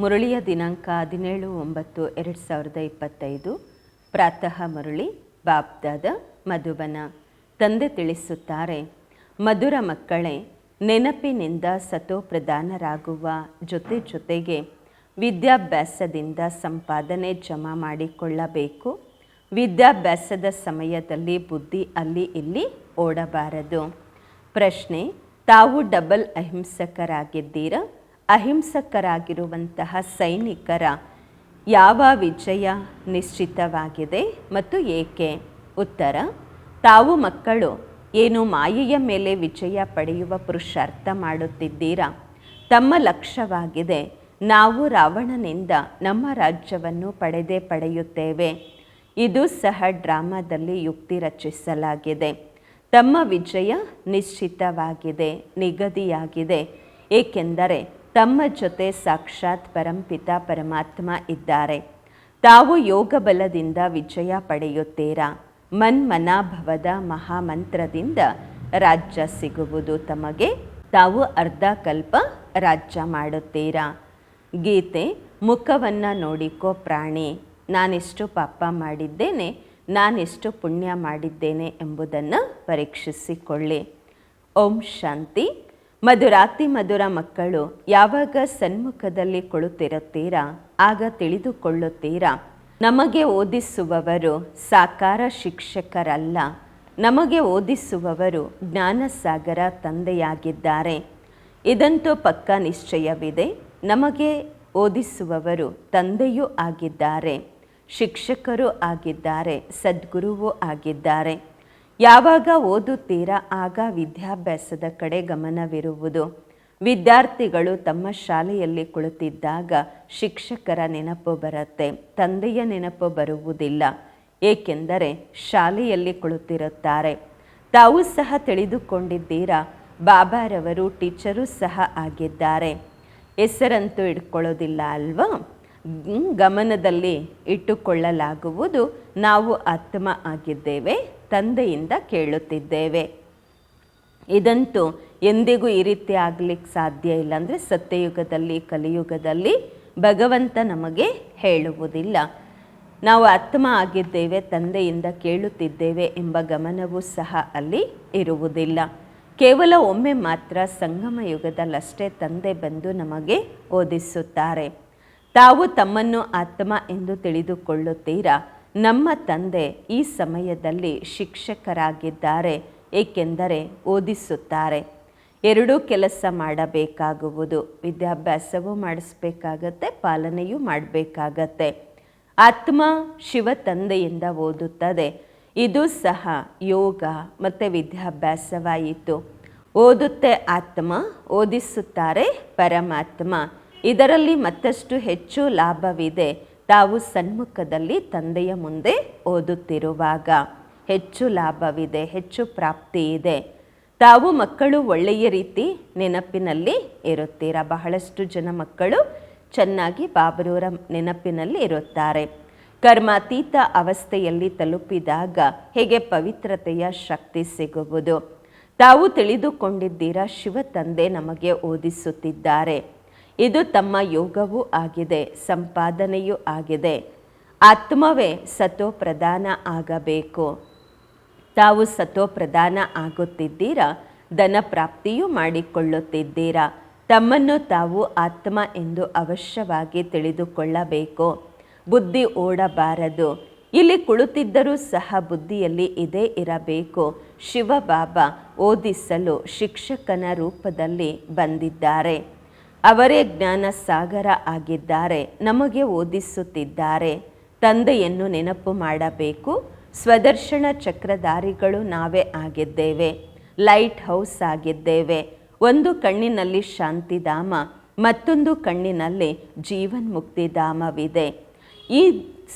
ಮುರಳಿಯ ದಿನಾಂಕ ಹದಿನೇಳು, ಒಂಬತ್ತು, ಎರಡು ಸಾವಿರದ ಇಪ್ಪತ್ತೈದು. ಪ್ರಾತಃ ಮುರಳಿ ಬಾಬ್ದಾದ ಮಧುಬನ. ತಂದೆ ತಿಳಿಸುತ್ತಾರೆ, ಮಧುರ ಮಕ್ಕಳೇ, ನೆನಪಿನಿಂದ ಸತೋಪ್ರಧಾನರಾಗುವ ಜೊತೆ ಜೊತೆಗೆ ವಿದ್ಯಾಭ್ಯಾಸದಿಂದ ಸಂಪಾದನೆ ಜಮಾ ಮಾಡಿಕೊಳ್ಳಬೇಕು. ವಿದ್ಯಾಭ್ಯಾಸದ ಸಮಯದಲ್ಲಿ ಬುದ್ಧಿ ಅಲ್ಲಿ ಇಲ್ಲಿ ಓಡಬಾರದು. ಪ್ರಶ್ನೆ, ತಾವು ಡಬಲ್ ಅಹಿಂಸಕರಾಗಿದ್ದೀರಾ? ಅಹಿಂಸಕರಾಗಿರುವಂತಹ ಸೈನಿಕರ ಯಾವ ವಿಜಯ ನಿಶ್ಚಿತವಾಗಿದೆ ಮತ್ತು ಏಕೆ? ಉತ್ತರ, ತಾವು ಮಕ್ಕಳು, ಏನು ಮಾಯೆಯ ಮೇಲೆ ವಿಜಯ ಪಡೆಯುವ ಪುರುಷಾರ್ಥ ಮಾಡುತ್ತಿದ್ದೀರಾ? ತಮ್ಮ ಲಕ್ಷ್ಯವಾಗಿದೆ, ನಾವು ರಾವಣನಿಂದ ನಮ್ಮ ರಾಜ್ಯವನ್ನು ಪಡೆದೇ ಪಡೆಯುತ್ತೇವೆ. ಇದು ಸಹ ಡ್ರಾಮಾದಲ್ಲಿ ಯುಕ್ತಿ ರಚಿಸಲಾಗಿದೆ. ತಮ್ಮ ವಿಜಯ ನಿಶ್ಚಿತವಾಗಿದೆ, ನಿಗದಿಯಾಗಿದೆ. ಏಕೆಂದರೆ ತಮ್ಮ ಜೊತೆ ಸಾಕ್ಷಾತ್ ಪರಂಪಿತ ಪರಮಾತ್ಮ ಇದ್ದಾರೆ. ತಾವು ಯೋಗ ಬಲದಿಂದ ವಿಜಯ ಪಡೆಯುತ್ತೀರಾ? ಮನ್ಮನಾಭವದ ಮಹಾಮಂತ್ರದಿಂದ ರಾಜ್ಯ ಸಿಗುವುದು ತಮಗೆ? ತಾವು ಅರ್ಧ ಕಲ್ಪ ರಾಜ್ಯ ಮಾಡುತ್ತೀರಾ? ಗೀತೆ, ಮುಖವನ್ನು ನೋಡಿಕೋ ಪ್ರಾಣಿ, ನಾನೆಷ್ಟು ಪಾಪ ಮಾಡಿದ್ದೇನೆ, ನಾನೆಷ್ಟು ಪುಣ್ಯ ಮಾಡಿದ್ದೇನೆ ಎಂಬುದನ್ನು ಪರೀಕ್ಷಿಸಿಕೊಳ್ಳಿ. ಓಂ ಶಾಂತಿ. ಮಧುರಾತಿ ಮಧುರ ಮಕ್ಕಳು, ಯಾವಾಗ ಸನ್ಮುಖದಲ್ಲಿ ಕುಳಿತಿರುತ್ತೀರಾ ಆಗ ತಿಳಿದುಕೊಳ್ಳುತ್ತೀರಾ? ನಮಗೆ ಓದಿಸುವವರು ಸಾಕಾರ ಶಿಕ್ಷಕರಲ್ಲ. ನಮಗೆ ಓದಿಸುವವರು ಜ್ಞಾನಸಾಗರ ತಂದೆಯಾಗಿದ್ದಾರೆ. ಇದಂತೂ ಪಕ್ಕ ನಿಶ್ಚಯವಿದೆ. ನಮಗೆ ಓದಿಸುವವರು ತಂದೆಯೂ ಆಗಿದ್ದಾರೆ. ಶಿಕ್ಷಕರೂ ಆಗಿದ್ದಾರೆ. ಸದ್ಗುರುವೂ ಆಗಿದ್ದಾರೆ. ಯಾವಾಗ ಓದುತ್ತೀರಾ ಆಗ ವಿದ್ಯಾಭ್ಯಾಸದ ಕಡೆ ಗಮನವಿರುವುದು. ವಿದ್ಯಾರ್ಥಿಗಳು ತಮ್ಮ ಶಾಲೆಯಲ್ಲಿ ಕುಳಿತಿದ್ದಾಗ ಶಿಕ್ಷಕರ ನೆನಪು ಬರುತ್ತೆ, ತಂದೆಯ ನೆನಪು ಬರುವುದಿಲ್ಲ. ಏಕೆಂದರೆ ಶಾಲೆಯಲ್ಲಿ ಕುಳಿತಿರುತ್ತಾರೆ. ತಾವು ಸಹ ತಿಳಿದುಕೊಂಡಿದ್ದೀರಾ, ಬಾಬಾರವರು ಟೀಚರು ಸಹ ಆಗಿದ್ದಾರೆ. ಹೆಸರಂತೂ ಇಟ್ಕೊಳ್ಳೋದಿಲ್ಲ ಅಲ್ವಾ? ಗಮನದಲ್ಲಿ ಇಟ್ಟುಕೊಳ್ಳಲಾಗುವುದು, ನಾವು ಆತ್ಮ ಆಗಿದ್ದೇವೆ. ತಂದೆಯಿಂದ ಕೇಳುತ್ತಿದ್ದೇವೆ. ಇದಂತೂ ಎಂದಿಗೂ ಈ ರೀತಿ ಆಗ್ಲಿಕ್ಕೆ ಸಾಧ್ಯ ಇಲ್ಲ ಅಂದರೆ ಸತ್ಯಯುಗದಲ್ಲಿ, ಕಲಿಯುಗದಲ್ಲಿ ಭಗವಂತ ನಮಗೆ ಹೇಳುವುದಿಲ್ಲ. ನಾವು ಆತ್ಮ ಆಗಿದ್ದೇವೆ, ತಂದೆಯಿಂದ ಕೇಳುತ್ತಿದ್ದೇವೆ ಎಂಬ ಗಮನವೂ ಸಹ ಅಲ್ಲಿ ಇರುವುದಿಲ್ಲ. ಕೇವಲ ಒಮ್ಮೆ ಮಾತ್ರ ಸಂಗಮ ಯುಗದಲ್ಲಷ್ಟೇ ತಂದೆ ಬಂದು ನಮಗೆ ಓದಿಸುತ್ತಾರೆ. ತಾವು ತಮ್ಮನ್ನು ಆತ್ಮ ಎಂದು ತಿಳಿದುಕೊಳ್ಳುತ್ತೀರಾ? ನಮ್ಮ ತಂದೆ ಈ ಸಮಯದಲ್ಲಿ ಶಿಕ್ಷಕರಾಗಿದ್ದಾರೆ, ಏಕೆಂದರೆ ಓದಿಸುತ್ತಾರೆ. ಎರಡೂ ಕೆಲಸ ಮಾಡಬೇಕಾಗುವುದು, ವಿದ್ಯಾಭ್ಯಾಸವೂ ಮಾಡಿಸ್ಬೇಕಾಗತ್ತೆ, ಪಾಲನೆಯೂ ಮಾಡಬೇಕಾಗತ್ತೆ. ಆತ್ಮ ಶಿವ ತಂದೆಯಿಂದ ಓದುತ್ತದೆ. ಇದು ಸಹ ಯೋಗ ಮತ್ತು ವಿದ್ಯಾಭ್ಯಾಸವಾಯಿತು. ಓದುತ್ತೆ ಆತ್ಮ, ಓದಿಸುತ್ತಾರೆ ಪರಮಾತ್ಮ. ಇದರಲ್ಲಿ ಮತ್ತಷ್ಟು ಹೆಚ್ಚು ಲಾಭವಿದೆ. ತಾವು ಸನ್ಮುಖದಲ್ಲಿ ತಂದೆಯ ಮುಂದೆ ಓದುತ್ತಿರುವಾಗ ಹೆಚ್ಚು ಲಾಭವಿದೆ, ಹೆಚ್ಚು ಪ್ರಾಪ್ತಿ ಇದೆ. ತಾವು ಮಕ್ಕಳು ಒಳ್ಳೆಯ ರೀತಿ ನೆನಪಿನಲ್ಲಿ ಇರುತ್ತೀರ? ಬಹಳಷ್ಟು ಜನ ಮಕ್ಕಳು ಚೆನ್ನಾಗಿ ಬಾಬರೂರ ನೆನಪಿನಲ್ಲಿ ಇರುತ್ತಾರೆ. ಕರ್ಮಾತೀತ ಅವಸ್ಥೆಯಲ್ಲಿ ತಲುಪಿದಾಗ ಹೇಗೆ ಪವಿತ್ರತೆಯ ಶಕ್ತಿ ಸಿಗುವುದು? ತಾವು ತಿಳಿದುಕೊಂಡಿದ್ದೀರಾ, ಶಿವ ತಂದೆ ನಮಗೆ ಓದಿಸುತ್ತಿದ್ದಾರೆ. ಇದು ತಮ್ಮ ಯೋಗವೂ ಆಗಿದೆ, ಸಂಪಾದನೆಯೂ ಆಗಿದೆ. ಆತ್ಮವೇ ಸತೋ ಪ್ರಧಾನ ಆಗಬೇಕು. ತಾವು ಸತೋ ಪ್ರಧಾನ ಆಗುತ್ತಿದ್ದೀರಾ ಧನ ಪ್ರಾಪ್ತಿಯೂ ಮಾಡಿಕೊಳ್ಳುತ್ತಿದ್ದೀರಾ, ತಮ್ಮನ್ನು ತಾವು ಆತ್ಮ ಎಂದು ಅವಶ್ಯವಾಗಿ ತಿಳಿದುಕೊಳ್ಳಬೇಕು. ಬುದ್ಧಿ ಓಡಬಾರದು. ಇಲ್ಲಿ ಕುಳಿತಿದ್ದರೂ ಸಹ ಬುದ್ಧಿಯಲ್ಲಿ ಇದೇ ಇರಬೇಕು. ಶಿವಬಾಬಾ ಓದಿಸಲು ಶಿಕ್ಷಕನ ರೂಪದಲ್ಲಿ ಬಂದಿದ್ದಾರೆ. ಅವರೇ ಜ್ಞಾನ ಸಾಗರ ಆಗಿದ್ದಾರೆ, ನಮಗೆ ಓದಿಸುತ್ತಿದ್ದಾರೆ. ತಂದೆಯನ್ನು ನೆನಪು ಮಾಡಬೇಕು. ಸ್ವದರ್ಶನ ಚಕ್ರಧಾರಿಗಳು ನಾವೇ ಆಗಿದ್ದೇವೆ. ಲೈಟ್ ಹೌಸ್ ಆಗಿದ್ದೇವೆ. ಒಂದು ಕಣ್ಣಿನಲ್ಲಿ ಶಾಂತಿಧಾಮ, ಮತ್ತೊಂದು ಕಣ್ಣಿನಲ್ಲಿ ಜೀವನ್ ಮುಕ್ತಿಧಾಮವಿದೆ ಈ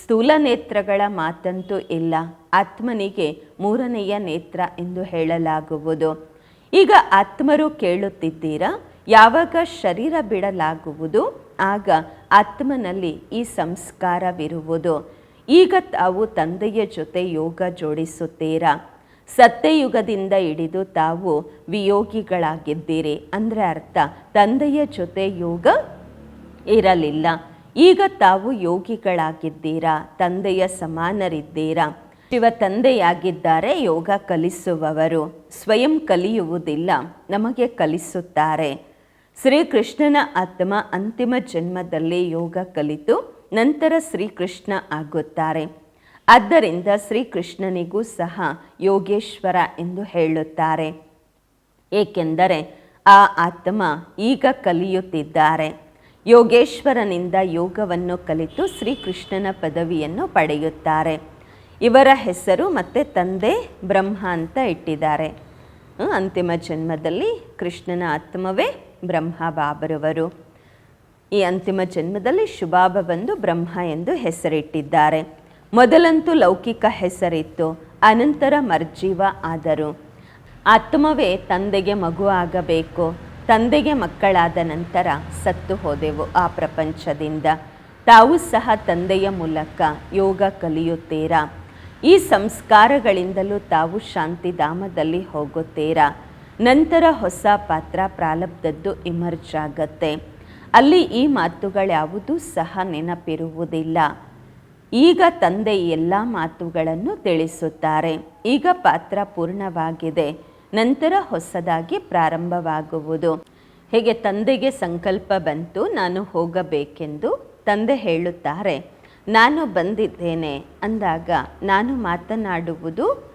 ಸ್ಥೂಲ ನೇತ್ರಗಳ ಮಾತಂತೂ ಇಲ್ಲ. ಆತ್ಮನಿಗೆ ಮೂರನೆಯ ನೇತ್ರ ಎಂದು ಹೇಳಲಾಗುವುದು. ಈಗ ಆತ್ಮರು ಕೇಳುತ್ತಿದ್ದೀರಾ? ಯಾವಾಗ ಶರೀರ ಬಿಡಲಾಗುವುದು, ಆಗ ಆತ್ಮನಲ್ಲಿ ಈ ಸಂಸ್ಕಾರವಿರುವುದು. ಈಗ ತಾವು ತಂದೆಯ ಜೊತೆ ಯೋಗ ಜೋಡಿಸುತ್ತೀರಾ? ಸತ್ಯಯುಗದಿಂದ ಹಿಡಿದು ತಾವು ವಿಯೋಗಿಗಳಾಗಿದ್ದೀರಿ ಅಂದರೆ ಅರ್ಥ, ತಂದೆಯ ಜೊತೆ ಯೋಗ ಇರಲಿಲ್ಲ. ಈಗ ತಾವು ಯೋಗಿಗಳಾಗಿದ್ದೀರಾ? ತಂದೆಯ ಸಮಾನರಿದ್ದೀರಾ? ಶಿವ ತಂದೆಯಾಗಿದ್ದಾರೆ, ಯೋಗ ಕಲಿಸುವವರು. ಸ್ವಯಂ ಕಲಿಯುವುದಿಲ್ಲ, ನಮಗೆ ಕಲಿಸುತ್ತಾರೆ. ಶ್ರೀಕೃಷ್ಣನ ಆತ್ಮ ಅಂತಿಮ ಜನ್ಮದಲ್ಲಿ ಯೋಗ ಕಲಿತು ನಂತರ ಶ್ರೀಕೃಷ್ಣ ಆಗುತ್ತಾರೆ. ಆದ್ದರಿಂದ ಶ್ರೀಕೃಷ್ಣನಿಗೂ ಸಹ ಯೋಗೇಶ್ವರ ಎಂದು ಹೇಳುತ್ತಾರೆ. ಏಕೆಂದರೆ ಆ ಆತ್ಮ ಈಗ ಕಲಿಯುತ್ತಿದ್ದಾರೆ. ಯೋಗೇಶ್ವರನಿಂದ ಯೋಗವನ್ನು ಕಲಿತು ಶ್ರೀಕೃಷ್ಣನ ಪದವಿಯನ್ನು ಪಡೆಯುತ್ತಾರೆ. ಇವರ ಹೆಸರು ಮತ್ತು ತಂದೆ ಬ್ರಹ್ಮ ಅಂತ ಇಟ್ಟಿದ್ದಾರೆ. ಅಂತಿಮ ಜನ್ಮದಲ್ಲಿ ಕೃಷ್ಣನ ಆತ್ಮವೇ ಬ್ರಹ್ಮ ಬಾಬರವರು. ಈ ಅಂತಿಮ ಜನ್ಮದಲ್ಲಿ ಶುಭಾಬ ಬಂದು ಬ್ರಹ್ಮ ಎಂದು ಹೆಸರಿಟ್ಟಿದ್ದಾರೆ. ಮೊದಲಂತೂ ಲೌಕಿಕ ಹೆಸರಿತ್ತು, ಅನಂತರ ಮರ್ಜೀವ ಆದರು. ಆತ್ಮವೇ ತಂದೆಗೆ ಮಗು ಆಗಬೇಕು, ತಂದೆಗೆ ಮಕ್ಕಳಾದ ನಂತರ ಸತ್ತು ಹೋದೆವು ಆ ಪ್ರಪಂಚದಿಂದ. ತಾವು ಸಹ ತಂದೆಯ ಮೂಲಕ ಯೋಗ ಕಲಿಯುತ್ತೀರಾ? ಈ ಸಂಸ್ಕಾರಗಳಿಂದಲೂ ತಾವು ಶಾಂತಿಧಾಮದಲ್ಲಿ ಹೋಗುತ್ತೀರಾ? ನಂತರ ಹೊಸ ಪಾತ್ರ ಪ್ರಾಲಬ್ಧದ್ದು ಇಮರ್ಜ್ ಆಗತ್ತೆ. ಅಲ್ಲಿ ಈ ಮಾತುಗಳ್ಯಾವುದೂ ಸಹ ನೆನಪಿರುವುದಿಲ್ಲ. ಈಗ ತಂದೆ ಎಲ್ಲ ಮಾತುಗಳನ್ನು ತಿಳಿಸುತ್ತಾರೆ. ಈಗ ಪಾತ್ರ ಪೂರ್ಣವಾಗಿದೆ. ನಂತರ ಹೊಸದಾಗಿ ಪ್ರಾರಂಭವಾಗುವುದು. ಹೇಗೆ ತಂದೆಗೆ ಸಂಕಲ್ಪ ಬಂತು ನಾನು ಹೋಗಬೇಕೆಂದು ತಂದೆ ಹೇಳುತ್ತಾರೆ. ನಾನು ಬಂದಿದ್ದೇನೆ ಅಂದಾಗ ನಾನು ಮಾತನಾಡುವುದು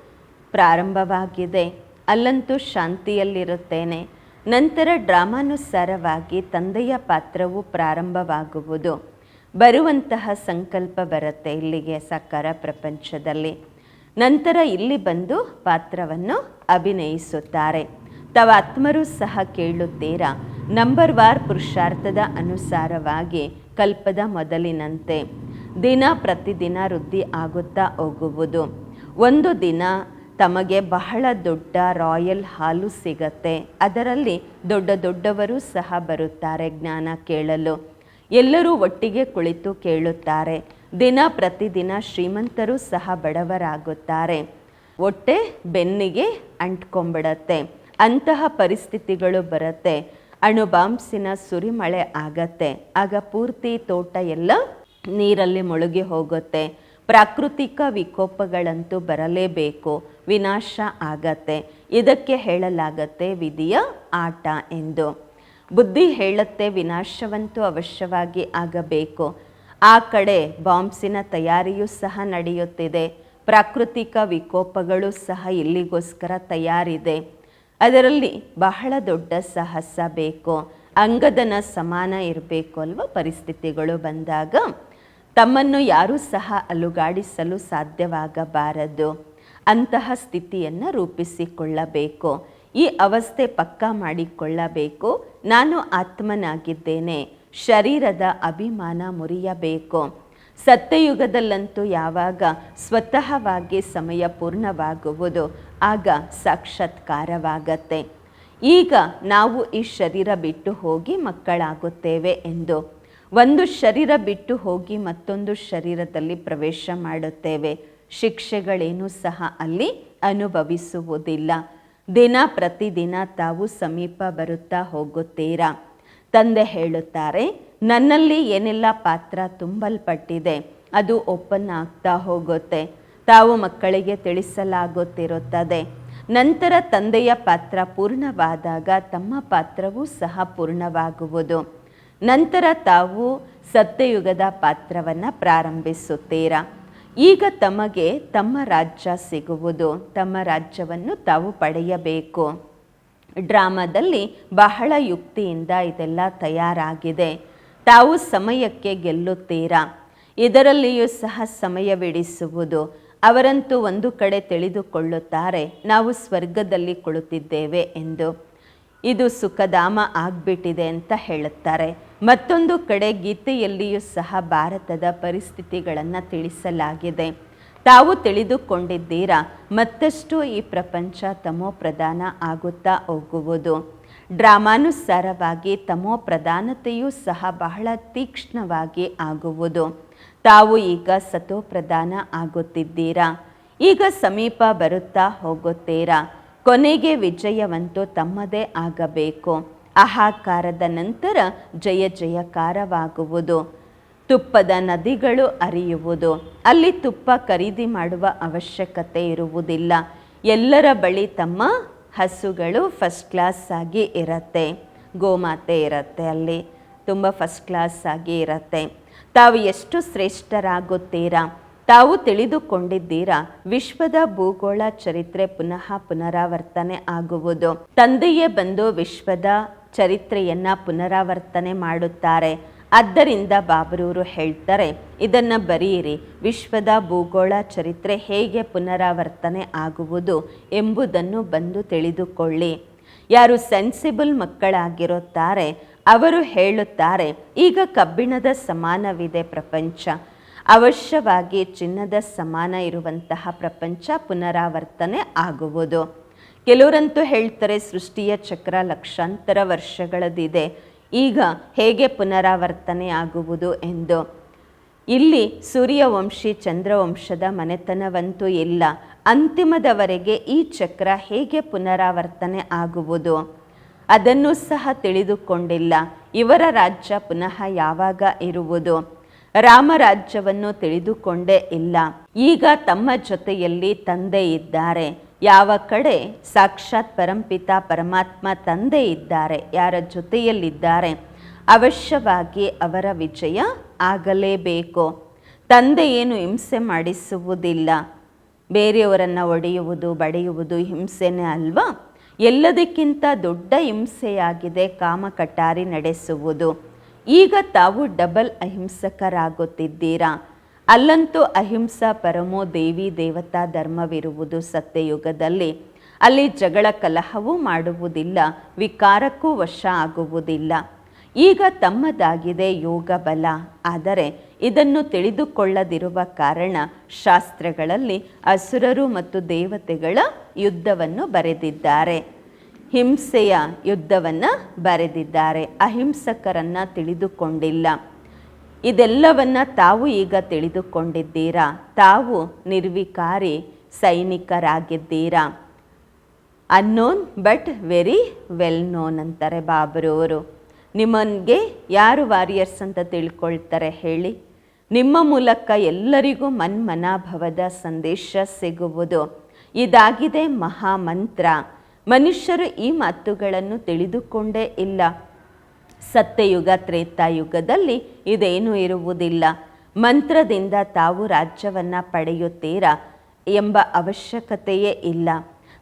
ಪ್ರಾರಂಭವಾಗಿದೆ. ಅಲ್ಲಂತೂ ಶಾಂತಿಯಲ್ಲಿರುತ್ತೇನೆ. ನಂತರ ಡ್ರಾಮಾನುಸಾರವಾಗಿ ತಂದೆಯ ಪಾತ್ರವು ಪ್ರಾರಂಭವಾಗುವುದು. ಬರುವಂತಹ ಸಂಕಲ್ಪ ಬರುತ್ತೆ ಇಲ್ಲಿಗೆ ಸಾಕಾರ ಪ್ರಪಂಚದಲ್ಲಿ. ನಂತರ ಇಲ್ಲಿ ಬಂದು ಪಾತ್ರವನ್ನು ಅಭಿನಯಿಸುತ್ತಾರೆ. ತಾವು ಆತ್ಮರು ಸಹ ಕೇಳುತ್ತೀರಾ? ನಂಬರ್ ವಾರ್ ಪುರುಷಾರ್ಥದ ಅನುಸಾರವಾಗಿ ಕಲ್ಪದ ಮೊದಲಿನಂತೆ. ದಿನ ಪ್ರತಿದಿನ ವೃದ್ಧಿ ಆಗುತ್ತಾ ಹೋಗುವುದು. ಒಂದು ದಿನ ತಮಗೆ ಬಹಳ ದೊಡ್ಡ ರಾಯಲ್ ಹಾಲು ಸಿಗತ್ತೆ. ಅದರಲ್ಲಿ ದೊಡ್ಡ ದೊಡ್ಡವರು ಸಹ ಬರುತ್ತಾರೆ ಜ್ಞಾನ ಕೇಳಲು. ಎಲ್ಲರೂ ಒಟ್ಟಿಗೆ ಕುಳಿತು ಕೇಳುತ್ತಾರೆ. ದಿನ ಪ್ರತಿದಿನ ಶ್ರೀಮಂತರು ಸಹ ಬಡವರಾಗುತ್ತಾರೆ. ಹೊಟ್ಟೆ ಬೆನ್ನಿಗೆ ಅಂಟ್ಕೊಂಬಿಡತ್ತೆ. ಅಂತಹ ಪರಿಸ್ಥಿತಿಗಳು ಬರುತ್ತೆ. ಅಣುಬಾಂಬ್ಸಿನ ಸುರಿಮಳೆ ಆಗತ್ತೆ. ಆಗ ಪೂರ್ತಿ ತೋಟ ಎಲ್ಲ ನೀರಲ್ಲಿ ಮುಳುಗಿ ಹೋಗುತ್ತೆ. ಪ್ರಾಕೃತಿಕ ವಿಕೋಪಗಳಂತೂ ಬರಲೇಬೇಕು, ವಿನಾಶ ಆಗತ್ತೆ. ಇದಕ್ಕೆ ಹೇಳಲಾಗತ್ತೆ ವಿಧಿಯ ಆಟ ಎಂದು. ಬುದ್ಧಿ ಹೇಳುತ್ತೆ ವಿನಾಶವಂತೂ ಅವಶ್ಯವಾಗಿ ಆಗಬೇಕು. ಆ ಕಡೆ ಬಾಂಬ್ಸಿನ ತಯಾರಿಯೂ ಸಹ ನಡೆಯುತ್ತಿದೆ. ಪ್ರಾಕೃತಿಕ ವಿಕೋಪಗಳು ಸಹ ಇಲ್ಲಿಗೋಸ್ಕರ ತಯಾರಿದೆ. ಅದರಲ್ಲಿ ಬಹಳ ದೊಡ್ಡ ಸಾಹಸ ಬೇಕು. ಅಂಗದನ ಸಮಾನ ಇರಬೇಕು ಅಲ್ವ ಪರಿಸ್ಥಿತಿಗಳು ಬಂದಾಗ. ತಮ್ಮನ್ನು ಯಾರೂ ಸಹ ಅಲುಗಾಡಿಸಲು ಸಾಧ್ಯವಾಗಬಾರದು. ಅಂತಹ ಸ್ಥಿತಿಯನ್ನು ರೂಪಿಸಿಕೊಳ್ಳಬೇಕು. ಈ ಅವಸ್ಥೆ ಪಕ್ಕಾ ಮಾಡಿಕೊಳ್ಳಬೇಕು. ನಾನು ಆತ್ಮನಾಗಿದ್ದೇನೆ. ಶರೀರದ ಅಭಿಮಾನ ಮುರಿಯಬೇಕು. ಸತ್ಯಯುಗದಲ್ಲಂತೂ ಯಾವಾಗ ಸ್ವತಃವಾಗಿ ಸಮಯ ಪೂರ್ಣವಾಗುವುದು, ಆಗ ಸಾಕ್ಷಾತ್ಕಾರವಾಗತ್ತೆ. ಈಗ ನಾವು ಈ ಶರೀರ ಬಿಟ್ಟು ಹೋಗಿ ಮಕ್ಕಳಾಗುತ್ತೇವೆ ಎಂದು ಒಂದು ಶರೀರ ಬಿಟ್ಟು ಹೋಗಿ ಮತ್ತೊಂದು ಶರೀರದಲ್ಲಿ ಪ್ರವೇಶ ಮಾಡುತ್ತೇವೆ. ಶಿಕ್ಷೆಗಳೇನೂ ಸಹ ಅಲ್ಲಿ ಅನುಭವಿಸುವುದಿಲ್ಲ. ದಿನ ಪ್ರತಿದಿನ ತಾವು ಸಮೀಪ ಬರುತ್ತಾ ಹೋಗುತ್ತೀರಾ? ತಂದೆ ಹೇಳುತ್ತಾರೆ, ನನ್ನಲ್ಲಿ ಏನೆಲ್ಲ ಪಾತ್ರ ತುಂಬಲ್ಪಟ್ಟಿದೆ, ಅದು ಓಪನ್ ಆಗ್ತಾ ಹೋಗುತ್ತೆ. ತಾವು ಮಕ್ಕಳಿಗೆ ತಿಳಿಸಲಾಗುತ್ತಿರುತ್ತದೆ. ನಂತರ ತಂದೆಯ ಪಾತ್ರ ಪೂರ್ಣವಾದಾಗ ತಮ್ಮ ಪಾತ್ರವೂ ಸಹ ಪೂರ್ಣವಾಗುವುದು. ನಂತರ ತಾವು ಸತ್ಯಯುಗದ ಪಾತ್ರವನ್ನು ಪ್ರಾರಂಭಿಸುತ್ತೀರಾ? ಈಗ ತಮಗೆ ತಮ್ಮ ರಾಜ್ಯ ಸಿಗುವುದು, ತಮ್ಮ ರಾಜ್ಯವನ್ನು ತಾವು ಪಡೆಯಬೇಕು. ಡ್ರಾಮಾದಲ್ಲಿ ಬಹಳ ಯುಕ್ತಿಯಿಂದ ಇದೆಲ್ಲ ತಯಾರಾಗಿದೆ. ತಾವು ಸಮಯಕ್ಕೆ ಗೆಲ್ಲುತ್ತೀರಾ? ಇದರಲ್ಲಿಯೂ ಸಹ ಸಮಯವಿಡಿಸುವುದು ಅವರಂತೂ ಒಂದು ಕಡೆ ತಿಳಿದುಕೊಳ್ಳುತ್ತಾರೆ, ನಾವು ಸ್ವರ್ಗದಲ್ಲಿ ಕುಳಿತಿದ್ದೇವೆ ಎಂದು. ಇದು ಸುಖಧಾಮ ಆಗ್ಬಿಟ್ಟಿದೆ ಅಂತ ಹೇಳುತ್ತಾರೆ. ಮತ್ತೊಂದು ಕಡೆ ಗೀತೆಯಲ್ಲಿಯೂ ಸಹ ಭಾರತದ ಪರಿಸ್ಥಿತಿಗಳನ್ನು ತಿಳಿಸಲಾಗಿದೆ. ತಾವು ತಿಳಿದುಕೊಂಡಿದ್ದೀರಾ? ಮತ್ತಷ್ಟು ಈ ಪ್ರಪಂಚ ತಮೋ ಪ್ರಧಾನ ಆಗುತ್ತಾ ಹೋಗುವುದು. ಡ್ರಾಮಾನುಸಾರವಾಗಿ ತಮೋ ಪ್ರಧಾನತೆಯೂ ಸಹ ಬಹಳ ತೀಕ್ಷ್ಣವಾಗಿ ಆಗುವುದು. ತಾವು ಈಗ ಸತೋ ಪ್ರಧಾನ ಆಗುತ್ತಿದ್ದೀರಾ? ಈಗ ಸಮೀಪ ಬರುತ್ತಾ ಹೋಗುತ್ತೀರಾ? ಕೊನೆಗೆ ವಿಜಯವಂತೂ ತಮ್ಮದೇ ಆಗಬೇಕು. ಅಹಾಕಾರದ ನಂತರ ಜಯ ಜಯಕಾರವಾಗುವುದು. ತುಪ್ಪದ ನದಿಗಳು ಅರಿಯುವುದು. ಅಲ್ಲಿ ತುಪ್ಪ ಖರೀದಿ ಮಾಡುವ ಅವಶ್ಯಕತೆ ಇರುವುದಿಲ್ಲ. ಎಲ್ಲರ ಬಳಿ ತಮ್ಮ ಹಸುಗಳು ಫಸ್ಟ್ ಕ್ಲಾಸ್ ಆಗಿ ಇರತ್ತೆ. ಗೋಮಾತೆ ಇರತ್ತೆ ಅಲ್ಲಿ. ತುಂಬ ಫಸ್ಟ್ ಕ್ಲಾಸ್ ಆಗಿ ಇರತ್ತೆ. ತಾವು ಎಷ್ಟು ಶ್ರೇಷ್ಠರಾಗುತ್ತೀರಾ? ತಾವು ತಿಳಿದುಕೊಂಡಿದ್ದೀರಾ, ವಿಶ್ವದ ಭೂಗೋಳ ಚರಿತ್ರೆ ಪುನಃ ಪುನರಾವರ್ತನೆ ಆಗುವುದು. ತಂದೆಯೇ ಬಂದು ವಿಶ್ವದ ಚರಿತ್ರೆಯನ್ನ ಪುನರಾವರ್ತನೆ ಮಾಡುತ್ತಾರೆ. ಆದ್ದರಿಂದ ಬಾಬರೂರು ಹೇಳ್ತಾರೆ, ಇದನ್ನು ಬರೆಯಿರಿ, ವಿಶ್ವದ ಭೂಗೋಳ ಚರಿತ್ರೆ ಹೇಗೆ ಪುನರಾವರ್ತನೆ ಆಗುವುದು ಎಂಬುದನ್ನು ಬಂದು ತಿಳಿದುಕೊಳ್ಳಿ. ಯಾರು ಸೆನ್ಸಿಬಲ್ ಮಕ್ಕಳಾಗಿರುತ್ತಾರೆ, ಅವರು ಹೇಳುತ್ತಾರೆ, ಈಗ ಕಬ್ಬಿಣದ ಸಮಾನವಿದೆ ಪ್ರಪಂಚ. ಅವಶ್ಯವಾಗಿ ಚಿನ್ನದ ಸಮಾನ ಇರುವಂತಹ ಪ್ರಪಂಚ ಪುನರಾವರ್ತನೆ ಆಗುವುದು. ಕೆಲವರಂತೂ ಹೇಳ್ತಾರೆ ಸೃಷ್ಟಿಯ ಚಕ್ರ ಲಕ್ಷಾಂತರ ವರ್ಷಗಳದಿದೆ ಈಗ ಹೇಗೆ ಪುನರಾವರ್ತನೆ ಆಗುವುದು ಎಂದು. ಇಲ್ಲಿ ಸೂರ್ಯವಂಶಿ ಚಂದ್ರವಂಶದ ಮನೆತನವಂತೂ ಇಲ್ಲ. ಅಂತಿಮದವರೆಗೆ ಈ ಚಕ್ರ ಹೇಗೆ ಪುನರಾವರ್ತನೆ ಆಗುವುದು? ಅದನ್ನು ಸಹ ತಿಳಿದುಕೊಂಡಿಲ್ಲ. ಇವರ ರಾಜ್ಯ ಪುನಃ ಯಾವಾಗ ಇರುವುದು? ರಾಮರಾಜ್ಯವನ್ನು ತಿಳಿದುಕೊಂಡೇ ಇಲ್ಲ. ಈಗ ತಮ್ಮ ಜೊತೆಯಲ್ಲಿ ತಂದೆ ಇದ್ದಾರೆ. ಯಾವ ಕಡೆ? ಸಾಕ್ಷಾತ್ ಪರಂಪಿತ ಪರಮಾತ್ಮ ತಂದೆ ಇದ್ದಾರೆ. ಯಾರ ಜೊತೆಯಲ್ಲಿದ್ದಾರೆ? ಅವಶ್ಯವಾಗಿ ಅವರ ವಿಜಯ ಆಗಲೇಬೇಕು. ತಂದೆ ಏನು ಹಿಂಸೆ ಮಾಡಿಸುವುದಿಲ್ಲ. ಬೇರೆಯವರನ್ನು ಒಡೆಯುವುದು, ಬಡೆಯುವುದು ಹಿಂಸೆನೇ ಅಲ್ವಾ? ಎಲ್ಲದಕ್ಕಿಂತ ದೊಡ್ಡ ಹಿಂಸೆಯಾಗಿದೆ ಕಾಮಕಟಾರಿ ನಡೆಸುವುದು. ಈಗ ತಾವು ಡಬಲ್ ಅಹಿಂಸಕರಾಗುತ್ತಿದ್ದೀರಾ? ಅಲ್ಲಂತೂ ಅಹಿಂಸಾ ಪರಮೋ ದೇವಿ ದೇವತಾ ಧರ್ಮವಿರುವುದು ಸತ್ಯಯುಗದಲ್ಲಿ. ಅಲ್ಲಿ ಜಗಳ ಕಲಹವೂ ಮಾಡುವುದಿಲ್ಲ, ವಿಕಾರಕ್ಕೂ ವಶ ಆಗುವುದಿಲ್ಲ. ಈಗ ತಮ್ಮದಾಗಿದೆ ಯೋಗ ಬಲ. ಆದರೆ ಇದನ್ನು ತಿಳಿದುಕೊಳ್ಳದಿರುವ ಕಾರಣ ಶಾಸ್ತ್ರಗಳಲ್ಲಿ ಅಸುರರು ಮತ್ತು ದೇವತೆಗಳ ಯುದ್ಧವನ್ನು ಬರೆದಿದ್ದಾರೆ. ಹಿಂಸೆಯ ಯುದ್ಧವನ್ನು ಬರೆದಿದ್ದಾರೆ. ಅಹಿಂಸಕರನ್ನ ತಿಳಿದುಕೊಂಡಿಲ್ಲ. ಇದೆಲ್ಲವನ್ನ ತಾವು ಈಗ ತಿಳಿದುಕೊಂಡಿದ್ದೀರಾ? ತಾವು ನಿರ್ವಿಕಾರಿ ಸೈನಿಕರಾಗಿದ್ದೀರಾ? Unknown but very well known ಅಂತಾರೆ ಬಾಬರವರು ನಿಮ್ಮನ್ಗೆ ಯಾರು ವಾರಿಯರ್ಸ್ ಅಂತ ತಿಳ್ಕೊಳ್ತಾರೆ ಹೇಳಿ? ನಿಮ್ಮ ಮೂಲಕ ಎಲ್ಲರಿಗೂ ಮನ್ಮನಾಭವದ ಸಂದೇಶ ಸಿಗುವುದು. ಇದಾಗಿದೆ ಮಹಾಮಂತ್ರ. ಮನುಷ್ಯರು ಈ ಮಾತುಗಳನ್ನು ತಿಳಿದುಕೊಂಡೇ ಇಲ್ಲ. ಸತ್ಯಯುಗ, ತ್ರೇತಾಯುಗದಲ್ಲಿ ಇದೇನೂ ಇರುವುದಿಲ್ಲ. ಮಂತ್ರದಿಂದ ತಾವು ರಾಜ್ಯವನ್ನು ಪಡೆಯುತ್ತೀರಾ ಎಂಬ ಅವಶ್ಯಕತೆಯೇ ಇಲ್ಲ.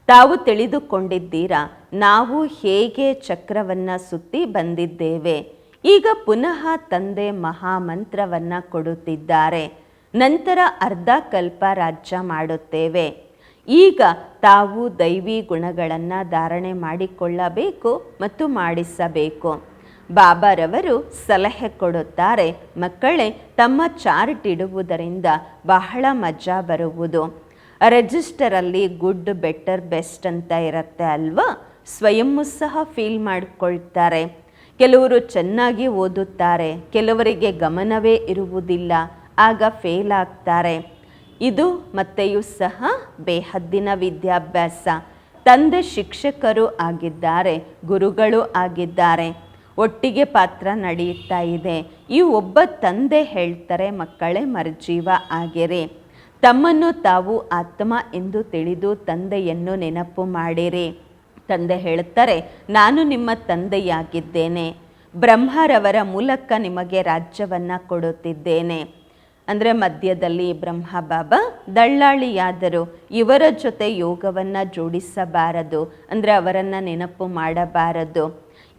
ತಾವು ತಿಳಿದುಕೊಂಡಿದ್ದೀರಾ, ನಾವು ಹೇಗೆ ಚಕ್ರವನ್ನು ಸುತ್ತಿ ಬಂದಿದ್ದೇವೆ. ಈಗ ಪುನಃ ತಂದೆ ಮಹಾಮಂತ್ರವನ್ನು ಕೊಡುತ್ತಿದ್ದಾರೆ. ನಂತರ ಅರ್ಧ ಕಲ್ಪ ರಾಜ್ಯ ಮಾಡುತ್ತೇವೆ. ಈಗ ತಾವು ದೈವಿ ಗುಣಗಳನ್ನು ಧಾರಣೆ ಮಾಡಿಕೊಳ್ಳಬೇಕು ಮತ್ತು ಮಾಡಿಸಬೇಕು. ಬಾಬಾರವರು ಸಲಹೆ ಕೊಡುತ್ತಾರೆ, ಮಕ್ಕಳೇ, ತಮ್ಮ ಚಾರ್ಟ್ ಇಡುವುದರಿಂದ ಬಹಳ ಮಜಾ ಬರುವುದು. ರೆಜಿಸ್ಟರಲ್ಲಿ ಗುಡ್ ಬೆಟರ್ ಬೆಸ್ಟ್ ಅಂತ ಇರುತ್ತೆ ಅಲ್ವಾ? ಸ್ವಯಂ ಸಹ ಫೀಲ್ ಮಾಡಿಕೊಳ್ತಾರೆ. ಕೆಲವರು ಚೆನ್ನಾಗಿ ಓದುತ್ತಾರೆ, ಕೆಲವರಿಗೆ ಗಮನವೇ ಇರುವುದಿಲ್ಲ, ಆಗ ಫೇಲ್ ಆಗ್ತಾರೆ. ಇದು ಮತ್ತೆಯೂ ಸಹ ಬೇಹದ್ದಿನ ವಿದ್ಯಾಭ್ಯಾಸ. ತಂದೆ ಶಿಕ್ಷಕರು ಆಗಿದ್ದಾರೆ, ಗುರುಗಳು ಆಗಿದ್ದಾರೆ. ಒಟ್ಟಿಗೆ ಪಾತ್ರ ನಡೆಯುತ್ತಾ ಇದೆ. ಈ ಒಬ್ಬ ತಂದೆ ಹೇಳ್ತಾರೆ, ಮಕ್ಕಳೇ, ಮರ್ಜೀವ ಆಗಿರಿ. ತಮ್ಮನ್ನು ತಾವು ಆತ್ಮ ಎಂದು ತಿಳಿದು ತಂದೆಯನ್ನು ನೆನಪು ಮಾಡಿರಿ. ತಂದೆ ಹೇಳ್ತಾರೆ, ನಾನು ನಿಮ್ಮ ತಂದೆಯಾಗಿದ್ದೇನೆ. ಬ್ರಹ್ಮರವರ ಮೂಲಕ ನಿಮಗೆ ರಾಜ್ಯವನ್ನು ಕೊಡುತ್ತಿದ್ದೇನೆ. ಅಂದರೆ ಮಧ್ಯದಲ್ಲಿ ಬ್ರಹ್ಮ ಬಾಬಾ, ದಳ್ಳಾಳಿಯಾದರು. ಇವರ ಜೊತೆ ಯೋಗವನ್ನು ಜೋಡಿಸಬಾರದು, ಅಂದರೆ ಅವರನ್ನು ನೆನಪು ಮಾಡಬಾರದು.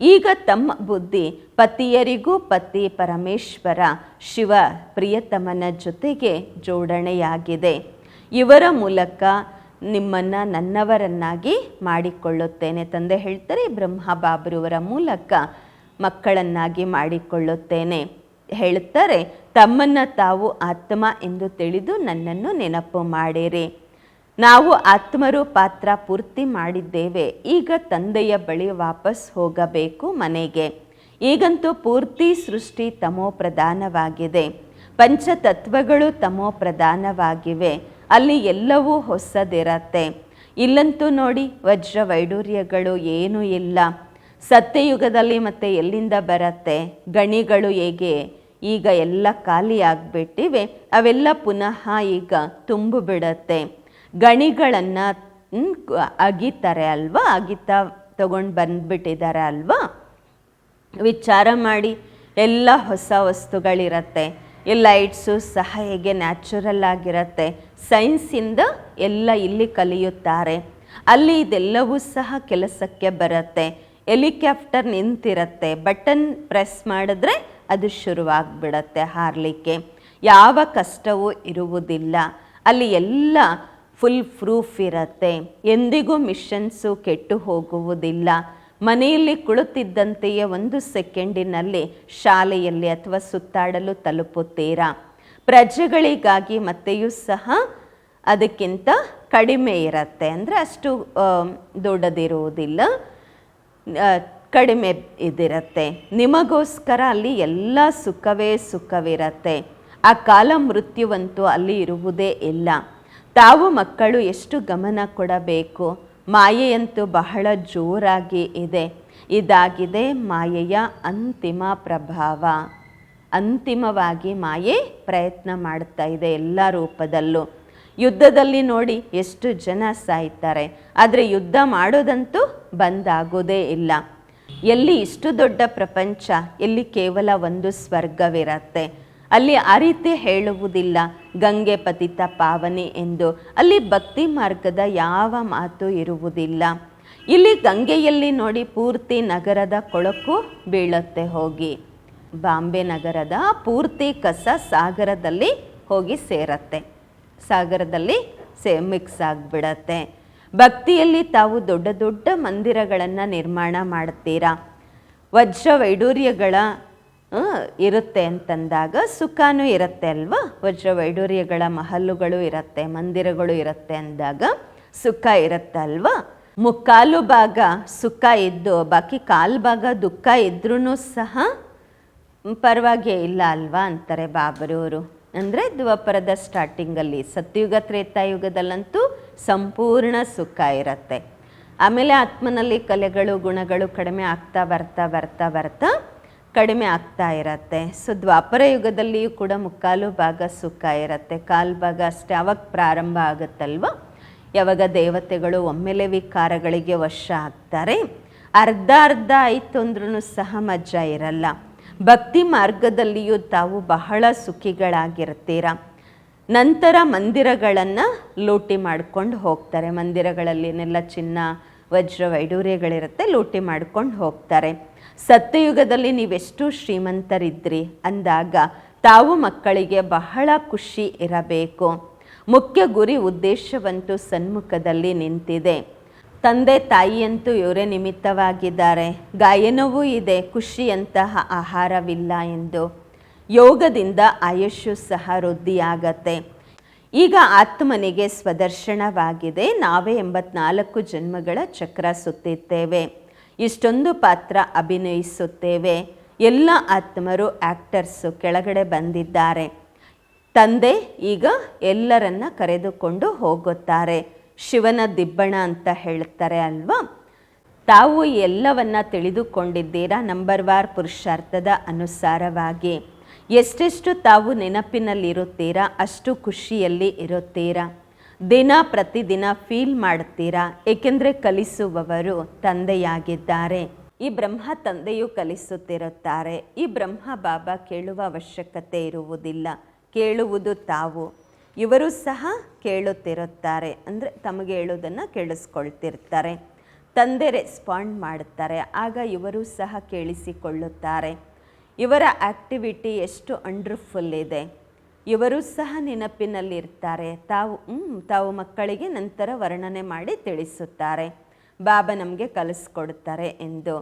ಈಗ ತಮ್ಮ ಬುದ್ಧಿ ಪತಿಯರಿಗೂ ಪತಿ ಪರಮೇಶ್ವರ, ಶಿವ ಪ್ರಿಯತಮನ ಜೊತೆಗೆ ಜೋಡಣೆಯಾಗಿದೆ. ಇವರ ಮೂಲಕ ನಿಮ್ಮನ್ನು ನನ್ನವರನ್ನಾಗಿ ಮಾಡಿಕೊಳ್ಳುತ್ತೇನೆ. ತಂದೆ ಹೇಳ್ತಾರೆ, ಬ್ರಹ್ಮ ಬಾಬರುವರ ಮೂಲಕ ಮಕ್ಕಳನ್ನಾಗಿ ಮಾಡಿಕೊಳ್ಳುತ್ತೇನೆ. ಹೇಳ್ತಾರೆ ತಮ್ಮನ್ನು ತಾವು ಆತ್ಮ ಎಂದು ತಿಳಿದು ನನ್ನನ್ನು ನೆನಪು ಮಾಡಿರಿ. ನಾವು ಆತ್ಮರು ಪಾತ್ರ ಪೂರ್ತಿ ಮಾಡಿದ್ದೇವೆ. ಈಗ ತಂದೆಯ ಬಳಿ ವಾಪಸ್ ಹೋಗಬೇಕು ಮನೆಗೆ. ಈಗಂತೂ ಪೂರ್ತಿ ಸೃಷ್ಟಿ ತಮೋ ಪ್ರಧಾನವಾಗಿದೆ ಪಂಚತತ್ವಗಳು ತಮೋ ಪ್ರಧಾನವಾಗಿವೆ ಅಲ್ಲಿ ಎಲ್ಲವೂ ಹೊಸದಿರತ್ತೆ. ಇಲ್ಲಂತೂ ನೋಡಿ ವಜ್ರ ವೈಡೂರ್ಯಗಳು ಏನೂ ಇಲ್ಲ. ಸತ್ಯಯುಗದಲ್ಲಿ ಮತ್ತೆ ಎಲ್ಲಿಂದ ಬರತ್ತೆ? ಗಣಿಗಳು ಹೇಗೆ? ಈಗ ಎಲ್ಲ ಖಾಲಿ ಆಗಿಬಿಟ್ಟಿವೆ. ಅವೆಲ್ಲ ಪುನಃ ಈಗ ತುಂಬಿಬಿಡತ್ತೆ ಗಣಿಗಳನ್ನು ಅಗಿತಾರೆ ಅಲ್ವಾ? ಅಗಿತಾ ತಗೊಂಡು ಬಂದ್ಬಿಟ್ಟಿದ್ದಾರೆ ಅಲ್ವಾ? ವಿಚಾರ ಮಾಡಿ ಎಲ್ಲ ಹೊಸ ವಸ್ತುಗಳಿರತ್ತೆ. ಈ ಲೈಟ್ಸು ಸಹ ಹೇಗೆ ನ್ಯಾಚುರಲ್ ಆಗಿರತ್ತೆ. ಸೈನ್ಸಿಂದ ಎಲ್ಲ ಇಲ್ಲಿ ಕಲಿಯುತ್ತಾರೆ. ಅಲ್ಲಿ ಇದೆಲ್ಲವೂ ಸಹ ಕೆಲಸಕ್ಕೆ ಬರುತ್ತೆ. ಹೆಲಿಕಾಪ್ಟರ್ ನಿಂತಿರತ್ತೆ. ಬಟನ್ ಪ್ರೆಸ್ ಮಾಡಿದ್ರೆ ಅದು ಶುರುವಾಗಿಬಿಡತ್ತೆ ಹಾರಲಿಕ್ಕೆ. ಯಾವ ಕಷ್ಟವೂ ಇರುವುದಿಲ್ಲ. ಅಲ್ಲಿ ಎಲ್ಲ ಫುಲ್ ಪ್ರೂಫ್ ಇರತ್ತೆ. ಎಂದಿಗೂ ಮಿಷನ್ಸು ಕೆಟ್ಟು ಹೋಗುವುದಿಲ್ಲ. ಮನೆಯಲ್ಲಿ ಕುಳಿತಿದ್ದಂತೆಯೇ ಒಂದು ಸೆಕೆಂಡಿನಲ್ಲಿ ಶಾಲೆಯಲ್ಲಿ ಅಥವಾ ಸುತ್ತಾಡಲು ತಲುಪುತ್ತೀರಾ? ಪ್ರಜೆಗಳಿಗಾಗಿ ಮತ್ತೆಯೂ ಸಹ ಅದಕ್ಕಿಂತ ಕಡಿಮೆ ಇರತ್ತೆ. ಅಂದರೆ ಅಷ್ಟು ದೊಡ್ಡದಿರುವುದಿಲ್ಲ. ಕಡಿಮೆ ಇದಿರತ್ತೆ. ನಿಮಗೋಸ್ಕರ ಅಲ್ಲಿ ಎಲ್ಲ ಸುಖವೇ ಸುಖವಿರತ್ತೆ. ಆ ಕಾಲ ಮೃತ್ಯುವಂತೂ ಅಲ್ಲಿ ಇರುವುದೇ ಇಲ್ಲ. ತಾವು ಮಕ್ಕಳು ಎಷ್ಟು ಗಮನ ಕೊಡಬೇಕು? ಮಾಯೆಯಂತೂ ಬಹಳ ಜೋರಾಗಿ ಇದೆ. ಇದಾಗಿದೆ ಮಾಯೆಯ ಅಂತಿಮ ಪ್ರಭಾವ. ಅಂತಿಮವಾಗಿ ಮಾಯೆ ಪ್ರಯತ್ನ ಮಾಡ್ತಾ ಇದೆ ಎಲ್ಲ ರೂಪದಲ್ಲೂ. ಯುದ್ಧದಲ್ಲಿ ನೋಡಿ ಎಷ್ಟು ಜನ ಸಾಯ್ತಾರೆ. ಆದರೆ ಯುದ್ಧ ಮಾಡೋದಂತೂ ಬಂದಾಗೋದೇ ಇಲ್ಲ. ಎಲ್ಲಿ ಇಷ್ಟು ದೊಡ್ಡ ಪ್ರಪಂಚ, ಎಲ್ಲಿ ಕೇವಲ ಒಂದು ಸ್ವರ್ಗವಿರತ್ತೆ. ಅಲ್ಲಿ ಆ ರೀತಿ ಹೇಳುವುದಿಲ್ಲ, ಗಂಗೆ ಪತಿತ ಪಾವನಿ ಎಂದು. ಅಲ್ಲಿ ಭಕ್ತಿ ಮಾರ್ಗದ ಯಾವ ಮಾತು ಇರುವುದಿಲ್ಲ. ಇಲ್ಲಿ ಗಂಗೆಯಲ್ಲಿ ನೋಡಿ ಪೂರ್ತಿ ನಗರದ ಕೊಳಕು ಬೀಳುತ್ತೆ ಹೋಗಿ. ಬಾಂಬೆ ನಗರದ ಪೂರ್ತಿ ಕಸ ಸಾಗರದಲ್ಲಿ ಹೋಗಿ ಸೇರತ್ತೆ. ಸಾಗರದಲ್ಲಿ ಸೇ, ಮಿಕ್ಸ್ ಆಗಿಬಿಡತ್ತೆ. ಭಕ್ತಿಯಲ್ಲಿ ತಾವು ದೊಡ್ಡ ದೊಡ್ಡ ಮಂದಿರಗಳನ್ನು ನಿರ್ಮಾಣ ಮಾಡುತ್ತೀರಾ ವಜ್ರ ವೈಡೂರ್ಯಗಳ ಇರುತ್ತೆ ಅಂತಂದಾಗ ಸುಖನೂ ಇರುತ್ತೆ ಅಲ್ವಾ? ವಜ್ರ ವೈಡೂರ್ಯಗಳ ಮಹಲ್ಲುಗಳು ಇರುತ್ತೆ, ಮಂದಿರಗಳು ಇರುತ್ತೆ ಅಂದಾಗ ಸುಖ ಇರುತ್ತೆ ಅಲ್ವಾ? ಮುಕ್ಕಾಲು ಭಾಗ ಸುಖ ಇದ್ದು, ಬಾಕಿ ಕಾಲು ಭಾಗ ದುಃಖ ಇದ್ರೂ ಸಹ ಪರವಾಗಿ ಇಲ್ಲ ಅಲ್ವಾ ಅಂತಾರೆ ಬಾಬರವರು ಅಂದರೆ ದ್ವಾಪರದ ಸ್ಟಾರ್ಟಿಂಗಲ್ಲಿ ಸತ್ಯುಗ, ತ್ರೇತಾಯುಗದಲ್ಲಂತೂ ಸಂಪೂರ್ಣ ಸುಖ ಇರತ್ತೆ. ಆಮೇಲೆ ಆತ್ಮನಲ್ಲಿ ಕಲೆಗಳು, ಗುಣಗಳು ಕಡಿಮೆ ಆಗ್ತಾ ಬರ್ತಾ ಬರ್ತಾ ಬರ್ತಾ ಕಡಿಮೆ ಆಗ್ತಾ ಇರತ್ತೆ. ಸೊ ದ್ವಾಪರ ಯುಗದಲ್ಲಿಯೂ ಕೂಡ ಮುಕ್ಕಾಲು ಭಾಗ ಸುಖ ಇರತ್ತೆ. ಕಾಲು ಭಾಗ ಅಷ್ಟೇ ಅವಾಗ ಪ್ರಾರಂಭ ಆಗುತ್ತಲ್ವ? ಯಾವಾಗ ದೇವತೆಗಳು ಒಮ್ಮೆಲೆ ವಿಕಾರಗಳಿಗೆ ವಶ ಆಗ್ತಾರೆ. ಅರ್ಧ ಅರ್ಧ ಆಯಿತು ಅಂದ್ರೂ ಸಹ ಮಜಾ ಇರಲ್ಲ. ಭಕ್ತಿ ಮಾರ್ಗದಲ್ಲಿಯೂ ತಾವು ಬಹಳ ಸುಖಿಗಳಾಗಿರ್ತೀರ ನಂತರ ಮಂದಿರಗಳನ್ನು ಲೂಟಿ ಮಾಡ್ಕೊಂಡು ಹೋಗ್ತಾರೆ. ಮಂದಿರಗಳಲ್ಲಿನೆಲ್ಲ ಚಿನ್ನ, ವಜ್ರ ವೈಡೂರ್ಯಗಳಿರುತ್ತೆ, ಲೂಟಿ ಮಾಡ್ಕೊಂಡು ಹೋಗ್ತಾರೆ. ಸತ್ಯಯುಗದಲ್ಲಿ ನೀವೆಷ್ಟು ಶ್ರೀಮಂತರಿದ್ರಿ. ಅಂದಾಗ ತಾವು ಮಕ್ಕಳಿಗೆ ಬಹಳ ಖುಷಿ ಇರಬೇಕು. ಮುಖ್ಯ ಗುರಿ ಉದ್ದೇಶವಂತೂ ಸನ್ಮುಖದಲ್ಲಿ ನಿಂತಿದೆ. ತಂದೆ ತಾಯಿಯಂತೂ ಇವರೇ ನಿಮಿತ್ತವಾಗಿದ್ದಾರೆ. ಗಾಯನವೂ ಇದೆ, ಖುಷಿಯಂತಹ ಆಹಾರವಿಲ್ಲ ಎಂದು. ಯೋಗದಿಂದ ಆಯುಷ್ಯು ಸಹ ವೃದ್ಧಿಯಾಗತ್ತೆ. ಈಗ ಆತ್ಮನಿಗೆ ಸ್ವದರ್ಶನವಾಗಿದೆ. ನಾವೇ ಎಂಬತ್ನಾಲ್ಕು ಜನ್ಮಗಳ ಚಕ್ರ ಸುತ್ತಿದ್ದೇವೆ ಇಷ್ಟೊಂದು ಪಾತ್ರ ಅಭಿನಯಿಸುತ್ತೇವೆ. ಎಲ್ಲ ಆತ್ಮರು ಆ್ಯಕ್ಟರ್ಸು ಕೆಳಗಡೆ ಬಂದಿದ್ದಾರೆ. ತಂದೆ ಈಗ ಎಲ್ಲರನ್ನ ಕರೆದುಕೊಂಡು ಹೋಗುತ್ತಾರೆ. ಶಿವನ ದಿಬ್ಬಣ ಅಂತ ಹೇಳ್ತಾರೆ ಅಲ್ವಾ? ತಾವು ಎಲ್ಲವನ್ನ ತಿಳಿದುಕೊಂಡಿದ್ದೀರಾ? ನಂಬರ್ ವಾರ್ ಪುರುಷಾರ್ಥದ ಅನುಸಾರವಾಗಿ. ಎಷ್ಟೆಷ್ಟು ತಾವು ನೆನಪಿನಲ್ಲಿರುತ್ತೀರಾ? ಅಷ್ಟು ಖುಷಿಯಲ್ಲಿ ಇರುತ್ತೀರಾ? ದಿನ ಪ್ರತಿದಿನ ಫೀಲ್ ಮಾಡ್ತೀರಾ? ಏಕೆಂದರೆ ಕಲಿಸುವವರು ತಂದೆಯಾಗಿದ್ದಾರೆ. ಈ ಬ್ರಹ್ಮ ತಂದೆಯು ಕಲಿಸುತ್ತಿರುತ್ತಾರೆ. ಈ ಬ್ರಹ್ಮ ಬಾಬಾ ಕೇಳುವ ಅವಶ್ಯಕತೆ ಇರುವುದಿಲ್ಲ. ಕೇಳುವುದು ತಾವು. ಇವರು ಸಹ ಕೇಳುತ್ತಿರುತ್ತಾರೆ. ಅಂದರೆ ತಮಗೆ ಹೇಳೋದನ್ನು ಕೇಳಿಸ್ಕೊಳ್ತಿರ್ತಾರೆ. ತಂದೆ ರೆಸ್ಪಾಂಡ್ ಮಾಡುತ್ತಾರೆ. ಆಗ ಇವರು ಸಹ ಕೇಳಿಸಿಕೊಳ್ಳುತ್ತಾರೆ. ಇವರ ಆ್ಯಕ್ಟಿವಿಟಿ ಎಷ್ಟು ಅಂಡರ್ಫುಲ್ ಇದೆ. ಇವರು ಸಹ ನೆನಪಿನಲ್ಲಿರ್ತಾರೆ. ತಾವು ತಾವು ಮಕ್ಕಳಿಗೆ ನಂತರ ವರ್ಣನೆ ಮಾಡಿ ತಿಳಿಸುತ್ತಾರೆ. ಬಾಬಾ ನಮಗೆ ಕಲಿಸ್ಕೊಡ್ತಾರೆ ಎಂದು.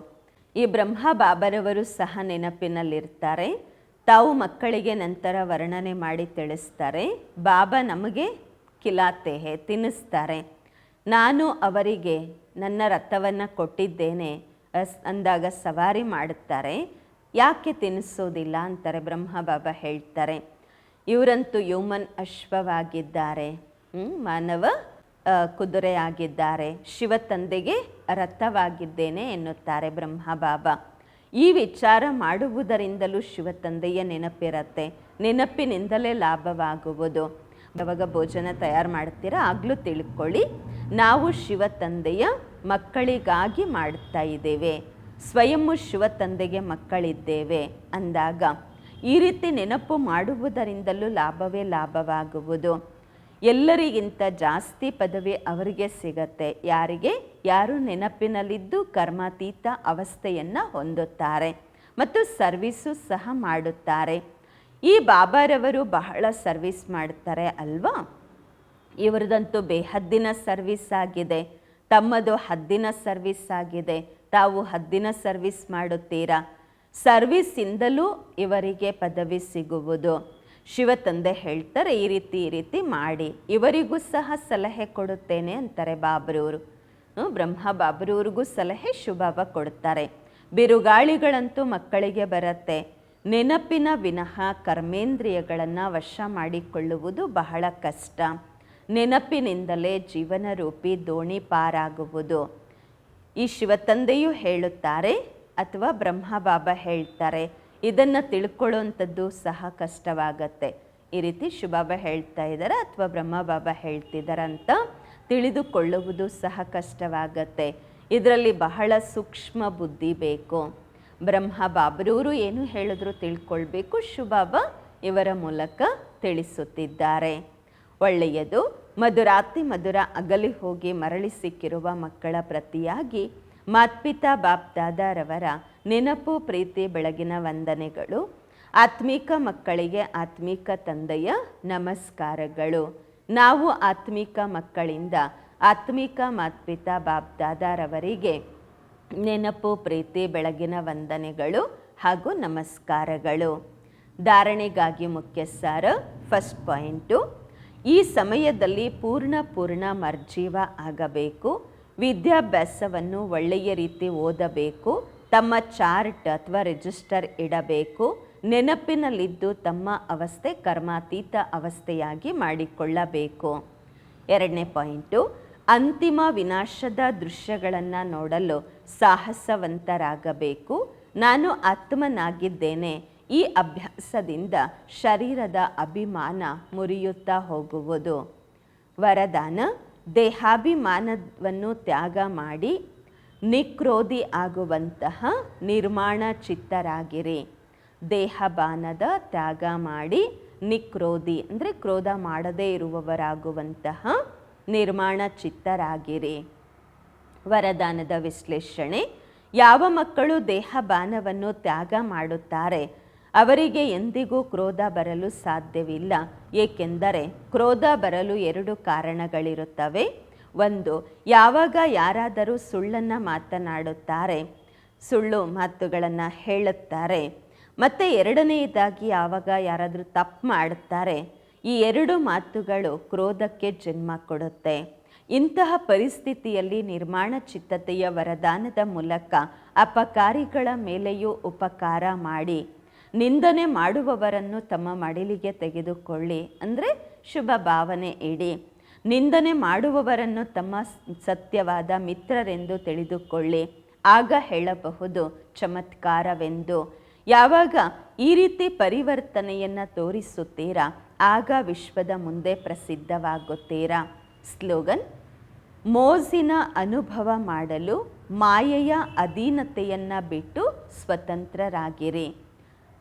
ಈ ಬ್ರಹ್ಮ ಬಾಬರವರು ಸಹ ನೆನಪಿನಲ್ಲಿರ್ತಾರೆ. ತಾವು ಮಕ್ಕಳಿಗೆ ನಂತರ ವರ್ಣನೆ ಮಾಡಿ ತಿಳಿಸ್ತಾರೆ, ಬಾಬಾ ನಮಗೆ ಕಿಲಾತೆಹೆ, ತಿನ್ನಿಸ್ತಾರೆ. ನಾನು ಅವರಿಗೆ ನನ್ನ ರಥವನ್ನು ಕೊಟ್ಟಿದ್ದೇನೆ ಅಂದಾಗ ಸವಾರಿ ಮಾಡುತ್ತಾರೆ. ಯಾಕೆ ತಿನ್ನಿಸೋದಿಲ್ಲ? ಅಂತಾರೆ ಬ್ರಹ್ಮ ಬಾಬಾ ಹೇಳ್ತಾರೆ. ಇವರಂತೂ ಹ್ಯೂಮನ್ ಅಶ್ವವಾಗಿದ್ದಾರೆ. ಮಾನವ ಕುದುರೆಯಾಗಿದ್ದಾರೆ. ಶಿವ ತಂದೆಗೆ ರಥವಾಗಿದ್ದೇನೆ ಎನ್ನುತ್ತಾರೆ ಬ್ರಹ್ಮ ಬಾಬಾ. ಈ ವಿಚಾರ ಮಾಡುವುದರಿಂದಲೂ ಶಿವ ತಂದೆಯ ನೆನಪಿರತ್ತೆ. ನೆನಪಿನಿಂದಲೇ ಲಾಭವಾಗುವುದು. ಯಾವಾಗ ಭೋಜನ ತಯಾರು ಮಾಡ್ತೀರಾ ಆಗಲೂ ತಿಳ್ಕೊಳ್ಳಿ. ನಾವು ಶಿವ ತಂದೆಯ ಮಕ್ಕಳಿಗಾಗಿ ಮಾಡ್ತಾ ಇದ್ದೇವೆ. ಸ್ವಯಂ ಶಿವ ತಂದೆಗೆ ಮಕ್ಕಳಿದ್ದೇವೆ ಅಂದಾಗ ಈ ರೀತಿ ನೆನಪು ಮಾಡುವುದರಿಂದಲೂ ಲಾಭವೇ ಲಾಭವಾಗುವುದು. ಎಲ್ಲರಿಗಿಂತ ಜಾಸ್ತಿ ಪದವಿ ಅವರಿಗೆ ಸಿಗತ್ತೆ. ಯಾರಿಗೆ? ಯಾರು ನೆನಪಿನಲ್ಲಿದ್ದು ಕರ್ಮಾತೀತ ಅವಸ್ಥೆಯನ್ನು ಹೊಂದುತ್ತಾರೆ ಮತ್ತು ಸರ್ವಿಸು ಸಹ ಮಾಡುತ್ತಾರೆ. ಈ ಬಾಬಾರವರು ಬಹಳ ಸರ್ವಿಸ್ ಮಾಡ್ತಾರೆ ಅಲ್ವಾ? ಇವರದಂತೂ ಬೇಹದ್ದಿನ ಸರ್ವಿಸ್ ಆಗಿದೆ. ತಮ್ಮದು ಹದ್ದಿನ ಸರ್ವಿಸ್ ಆಗಿದೆ. ತಾವು ಹದ್ದಿನ ಸರ್ವಿಸ್ ಮಾಡುತ್ತೀರಾ? ಸರ್ವಿಸ್ಸಿಂದಲೂ ಇವರಿಗೆ ಪದವಿ ಸಿಗುವುದು. ಶಿವ ತಂದೆ ಹೇಳ್ತಾರೆ, ಈ ರೀತಿ ಈ ರೀತಿ ಮಾಡಿ. ಇವರಿಗೂ ಸಹ ಸಲಹೆ ಕೊಡುತ್ತೇನೆ ಅಂತಾರೆ ಬಾಬ್ರವರು. ಬ್ರಹ್ಮ ಬಾಬರವ್ರಿಗೂ ಸಲಹೆ ಶುಭಾವ ಕೊಡ್ತಾರೆ ಬಿರುಗಾಳಿಗಳಂತೂ ಮಕ್ಕಳಿಗೆ ಬರುತ್ತೆ. ನೆನಪಿನ ವಿನಃ ಕರ್ಮೇಂದ್ರಿಯಗಳನ್ನು ವಶ ಮಾಡಿಕೊಳ್ಳುವುದು ಬಹಳ ಕಷ್ಟ. ನೆನಪಿನಿಂದಲೇ ಜೀವನ ರೂಪಿ ದೋಣಿ ಪಾರಾಗುವುದು. ಈ ಶಿವತಂದೆಯು ಹೇಳುತ್ತಾರೆ ಅಥವಾ ಬ್ರಹ್ಮ ಬಾಬಾ ಹೇಳ್ತಾರೆ. ಇದನ್ನು ತಿಳ್ಕೊಳ್ಳೋವಂಥದ್ದು ಸಹ ಕಷ್ಟವಾಗತ್ತೆ. ಈ ರೀತಿ ಶಿವಬಾಬಾ ಹೇಳ್ತಾ ಇದ್ದಾರೆ ಅಥವಾ ಬ್ರಹ್ಮ ಬಾಬಾ ಹೇಳ್ತಿದ್ದಾರೆ ತಿಳಿದುಕೊಳ್ಳುವುದು ಸಹ ಕಷ್ಟವಾಗತ್ತೆ. ಇದರಲ್ಲಿ ಬಹಳ ಸೂಕ್ಷ್ಮ ಬುದ್ಧಿ ಬೇಕು. ಬ್ರಹ್ಮ ಬಾಬರೂರು ಏನು ಹೇಳಿದ್ರು ತಿಳ್ಕೊಳ್ಬೇಕು. ಶುಭಾಬ ಇವರ ಮೂಲಕ ತಿಳಿಸುತ್ತಿದ್ದಾರೆ. ಒಳ್ಳೆಯದು ಮಧುರಾತಿ ಮಧುರ ಅಗಲಿ ಹೋಗಿ ಮರಳಿ ಸಿಕ್ಕಿರುವ ಮಕ್ಕಳ ಪ್ರತಿಯಾಗಿ ಮಾತ್ಪಿತಾ ಬಾಪ್ದಾದಾರವರ ನೆನಪು, ಪ್ರೀತಿ, ಬೆಳಗಿನ ವಂದನೆಗಳು, ಆತ್ಮಿಕ ಮಕ್ಕಳಿಗೆ ಆತ್ಮಿಕ ತಂದೆಯ ನಮಸ್ಕಾರಗಳು. ನಾವು ಆತ್ಮಿಕ ಮಕ್ಕಳಿಂದ ಆತ್ಮಿಕ ಮಾತ್ಪಿತಾ ಬಾಬ್ದಾದಾರವರಿಗೆ ನೆನಪು, ಪ್ರೀತಿ, ಬೆಳಗಿನ ವಂದನೆಗಳು ಹಾಗೂ ನಮಸ್ಕಾರಗಳು. ಧಾರಣೆಗಾಗಿ ಮುಖ್ಯ ಸಾರ, ಫಸ್ಟ್ ಪಾಯಿಂಟು. ಈ ಸಮಯದಲ್ಲಿ ಪೂರ್ಣ ಪೂರ್ಣ ಮರ್ಜೀವ ಆಗಬೇಕು. ವಿದ್ಯಾಭ್ಯಾಸವನ್ನು ಒಳ್ಳೆಯ ರೀತಿ ಓದಬೇಕು. ತಮ್ಮ ಚಾರ್ಟ್ ಅಥವಾ ರಿಜಿಸ್ಟರ್ ಇಡಬೇಕು. ನೆನಪಿನಲ್ಲಿದ್ದು ತಮ್ಮ ಅವಸ್ಥೆ ಕರ್ಮಾತೀತ ಅವಸ್ಥೆಯಾಗಿ ಮಾಡಿಕೊಳ್ಳಬೇಕು. ಎರಡನೇ ಪಾಯಿಂಟು, ಅಂತಿಮ ವಿನಾಶದ ದೃಶ್ಯಗಳನ್ನು ನೋಡಲು ಸಾಹಸವಂತರಾಗಬೇಕು. ನಾನು ಆತ್ಮನಾಗಿದ್ದೇನೆ. ಈ ಅಭ್ಯಾಸದಿಂದ ಶರೀರದ ಅಭಿಮಾನ ಮುರಿಯುತ್ತಾ ಹೋಗುವುದು. ವರದಾನ, ದೇಹಾಭಿಮಾನವನ್ನು ತ್ಯಾಗ ಮಾಡಿ ನಿಕ್ರೋಧಿ ಆಗುವಂತಹ ನಿರ್ಮಾಣ ಚಿತ್ತರಾಗಿರಿ. ದೇಹಬಾನದ ತ್ಯಾಗ ಮಾಡಿ ನಿಕ್ರೋಧಿ, ಅಂದರೆ ಕ್ರೋಧ ಮಾಡದೇ ಇರುವವರಾಗುವಂತಹ ನಿರ್ಮಾಣ ಚಿತ್ತರಾಗಿರಿ. ವರದಾನದ ವಿಶ್ಲೇಷಣೆ, ಯಾವ ಮಕ್ಕಳು ದೇಹಬಾನವನ್ನು ತ್ಯಾಗ ಮಾಡುತ್ತಾರೆ, ಅವರಿಗೆ ಎಂದಿಗೂ ಕ್ರೋಧ ಬರಲು ಸಾಧ್ಯವಿಲ್ಲ, ಏಕೆಂದರೆ ಕ್ರೋಧ ಬರಲು ಎರಡು ಕಾರಣಗಳಿರುತ್ತವೆ. ಒಂದು, ಯಾವಾಗ ಯಾರಾದರೂ ಸುಳ್ಳನ್ನು ಮಾತನಾಡುತ್ತಾರೆ, ಸುಳ್ಳು ಮಾತುಗಳನ್ನು ಹೇಳುತ್ತಾರೆ ಮತ್ತು ಎರಡನೆಯದಾಗಿ ಯಾವಾಗ ಯಾರಾದರೂ ತಪ್ಪು ಮಾಡುತ್ತಾರೆ, ಈ ಎರಡು ಮಾತುಗಳು ಕ್ರೋಧಕ್ಕೆ ಜನ್ಮ ಕೊಡುತ್ತೆ. ಇಂತಹ ಪರಿಸ್ಥಿತಿಯಲ್ಲಿ ನಿರ್ಮಾಣ ಚಿತ್ತತೆಯ ವರದಾನದ ಮೂಲಕ ಅಪಕಾರಿಗಳ ಮೇಲೆಯೂ ಉಪಕಾರ ಮಾಡಿ, ನಿಂದನೆ ಮಾಡುವವರನ್ನು ತಮ್ಮ ಮಡಿಲಿಗೆ ತೆಗೆದುಕೊಳ್ಳಿ, ಅಂದರೆ ಶುಭ ಭಾವನೆ ಇಡಿ. ನಿಂದನೆ ಮಾಡುವವರನ್ನು ತಮ್ಮ ಸತ್ಯವಾದ ಮಿತ್ರರೆಂದು ತಿಳಿದುಕೊಳ್ಳಿ. ಆಗ ಹೇಳಬಹುದು, ಚಮತ್ಕಾರವೆಂದು. ಯಾವಾಗ ಈ ರೀತಿ ಪರಿವರ್ತನೆಯನ್ನು ತೋರಿಸುತ್ತೀರಾ? ಆಗ ವಿಶ್ವದ ಮುಂದೆ ಪ್ರಸಿದ್ಧವಾಗುತ್ತೀರಾ? ಸ್ಲೋಗನ್ ಮೋಜಿನ ಅನುಭವ ಮಾಡಲು ಮಾಯೆಯ ಅಧೀನತೆಯನ್ನು ಬಿಟ್ಟು ಸ್ವತಂತ್ರರಾಗಿರಿ.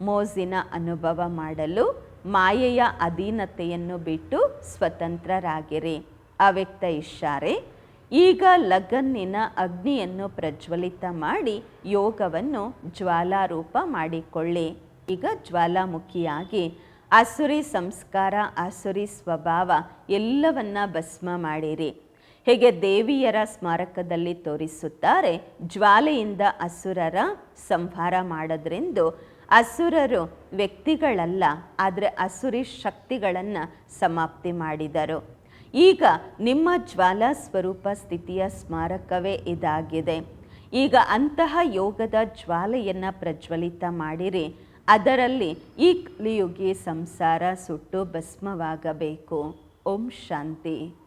ಮೋಜಿನ ಅನುಭವ ಮಾಡಲು ಮಾಯೆಯ ಅಧೀನತೆಯನ್ನು ಬಿಟ್ಟು ಸ್ವತಂತ್ರರಾಗಿರಿ. ಅವ್ಯಕ್ತ ಇಶಾರೆ ಈಗ ಲಗನ್ನಿನ ಅಗ್ನಿಯನ್ನು ಪ್ರಜ್ವಲಿತ ಮಾಡಿ ಯೋಗವನ್ನು ಜ್ವಾಲಾರೂಪ ಮಾಡಿಕೊಳ್ಳಿ. ಈಗ ಜ್ವಾಲಾಮುಖಿಯಾಗಿ ಆಸುರಿ ಸಂಸ್ಕಾರ ಆಸುರಿ ಸ್ವಭಾವ ಎಲ್ಲವನ್ನ ಭಸ್ಮ ಮಾಡಿರಿ. ಹೇಗೆ ದೇವಿಯರ ಸ್ಮಾರಕದಲ್ಲಿ ತೋರಿಸುತ್ತಾರೆ, ಜ್ವಾಲೆಯಿಂದ ಅಸುರರ ಸಂಹಾರ ಮಾಡೋದ್ರಿಂದ ಅಸುರರು ವ್ಯಕ್ತಿಗಳಲ್ಲ, ಆದರೆ ಅಸುರಿ ಶಕ್ತಿಗಳನ್ನು ಸಮಾಪ್ತಿ ಮಾಡಿದರು. ಈಗ ನಿಮ್ಮ ಜ್ವಾಲಾ ಸ್ವರೂಪ ಸ್ಥಿತಿಯ ಸ್ಮಾರಕವೇ ಇದಾಗಿದೆ. ಈಗ ಅಂತಹ ಯೋಗದ ಜ್ವಾಲೆಯನ್ನು ಪ್ರಜ್ವಲಿತ ಮಾಡಿರಿ. ಅದರಲ್ಲಿ ಈ ಕಲಿಯುಗಿ ಸಂಸಾರ ಸುಟ್ಟು ಭಸ್ಮವಾಗಬೇಕು. ಓಂ ಶಾಂತಿ.